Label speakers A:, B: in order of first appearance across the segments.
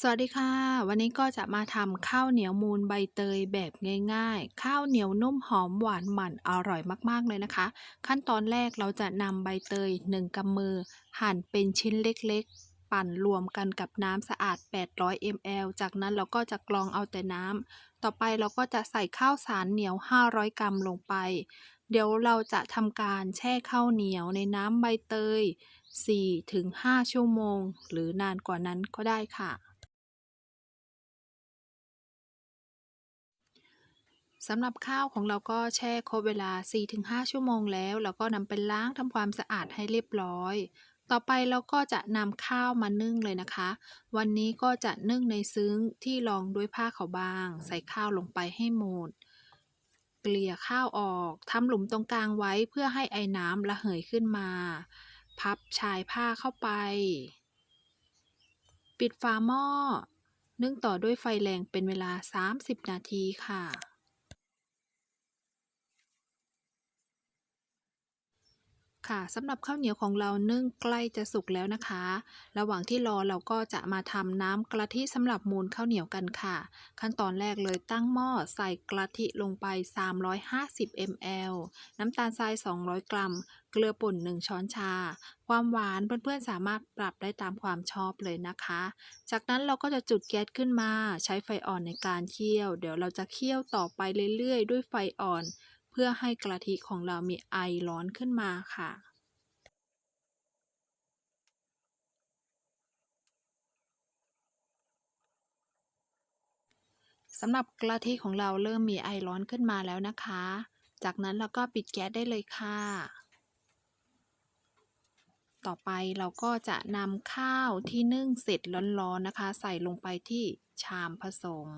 A: สวัสดีค่ะ วันนี้ก็จะมาทำข้าวเหนียวมูนใบเตยแบบง่ายๆ ข้าวเหนียวนุ่มหอมหวานมันอร่อยมากๆเลยนะคะ ขั้นตอนแรกเราจะนำใบเตย1กำมือ หั่นเป็นชิ้นเล็กๆ ปั่นรวมกันกับน้ำสะอาด 800 ml จากนั้นเราก็จะกรองเอาแต่น้ำต่อไปเราก็จะใส่ข้าวสารเหนียว 500 กรัมลงไป เดี๋ยวเราจะทำการแช่ข้าวเหนียวในน้ำใบเตย4-5 ชั่วโมง หรือนานกว่านั้นก็ได้ค่ะ สำหรับข้าวของเราก็แช่ครบเวลา 4-5 ชั่วโมงแล้วเราก็นำไปล้างทำความสะอาดให้เรียบร้อย ต่อไปเราก็จะนำข้าวมานึ่งเลยนะคะ วันนี้ก็จะนึ่งในซึ้งที่รองด้วยผ้าขาวบาง ใส่ข้าวลงไปให้หมด เกลี่ยข้าวออกทำหลุมตรงกลางไว้เพื่อให้ไอ้น้ำระเหยขึ้นมา พับชายผ้าเข้าไป ปิดฝาหม้อนึ่งต่อด้วยไฟแรงเป็นเวลา 30 นาทีค่ะ ค่ะสำหรับข้าวเหนียวของเรานึ่งใกล้จะสุกแล้วนะคะ ระหว่างที่รอเราก็จะมาทำน้ำกะทิสำหรับมูนข้าวเหนียวกันค่ะ ขั้นตอนแรกเลยตั้งหม้อใส่กะทิลงไป 350 ml น้ำตาลทราย 200 กรัม เกลือป่น 1 ช้อนชา ความหวานเพื่อนๆสามารถปรับได้ตามความชอบเลยนะคะ จากนั้นเราก็จะจุดแก๊สขึ้นมา ใช้ไฟอ่อนในการเคี่ยว เดี๋ยวเราจะเคี่ยวต่อไปเรื่อยๆ ด้วยไฟอ่อน เพื่อให้กะทิของเรามีไอร้อนขึ้นมาค่ะ สำหรับกะทิของเราเริ่มมีไอร้อนขึ้นมาแล้วนะคะ จากนั้นเราก็ปิดแก๊สได้เลยค่ะ ต่อไปเราก็จะนำข้าวที่นึ่งเสร็จร้อนๆนะคะ ใส่ลงไปที่ชามผสม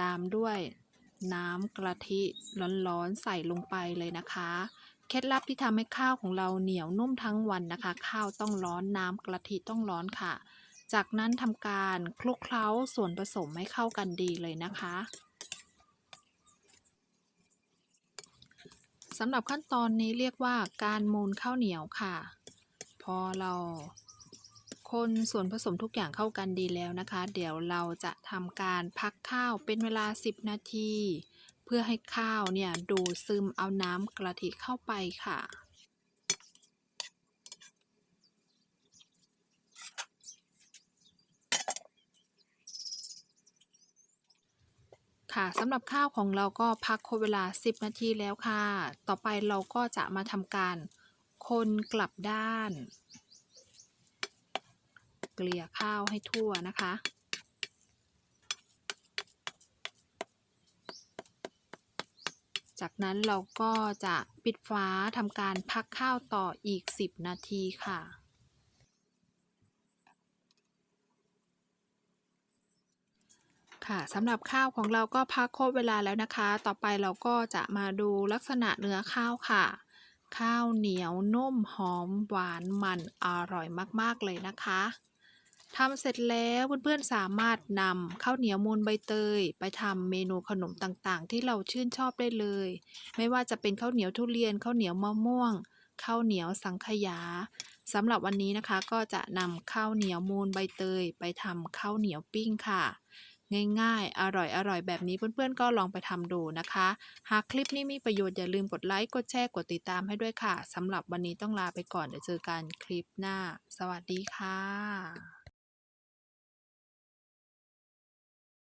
A: ตามด้วยน้ำกะทิร้อนๆ ใส่ลงไปเลยนะคะ เคล็ดลับที่ทำให้ข้าวของเราเหนียวนุ่มทั้งวันนะคะ ข้าวต้องร้อนน้ำกะทิต้องร้อนค่ะ จากนั้นทำการคลุกเคล้าส่วนผสมให้เข้ากันดีเลยนะคะสำหรับขั้นตอนนี้เรียกว่าการมูนข้าวเหนียวค่ะ พอเรา คนส่วนผสมทุกอย่างเข้ากันดีแล้วนะคะ เดี๋ยวเราจะทำการพักข้าวเป็นเวลา 10 นาที เพื่อให้ข้าวเนี่ยดูดซึมเอาน้ำกะทิเข้าไปค่ะค่ะสำหรับข้าวของเราก็พักคเวลา 10 นาทีแล้วค่ะ ต่อไปเราก็จะมาทำการคนกลับด้าน เกลี่ยข้าวให้ทั่วนะคะ จากนั้นเราก็จะปิดฝาทำการพักข้าวต่ออีก 10 นาทีค่ะค่ะสำหรับข้าวของเราก็พักครบเวลาแล้วนะคะ ต่อไปเราก็จะมาดูลักษณะเนื้อข้าวค่ะ ข้าวเหนียวนุ่มหอมหวานมันอร่อยมากๆเลยนะคะ ทำเสร็จแล้วเพื่อนๆสามารถนำข้าวเหนียวมูนใบเตย ไปทำเมนูขนมต่างๆ ที่เราชื่นชอบได้เลย ไม่ว่าจะเป็นข้าวเหนียวทุเรียนข้าวเหนียวมะม่วงข้าวเหนียวสังขยาสำหรับวันนี้นะคะก็จะนำข้าวเหนียวมูนใบเตย ไปทำข้าวเหนียวปิ้งค่ะ ง่ายๆ อร่อยๆแบบนี้เพื่อนๆ ก็ลองไปทำดูนะคะ หากคลิปนี้มีประโยชน์อย่าลืมกดไลค์กดแชร์กดติดตามให้ด้วยค่ะสำหรับวันนี้ต้องลาไปก่อนเดี๋ยวเจอกันคลิปหน้า สวัสดีค่ะ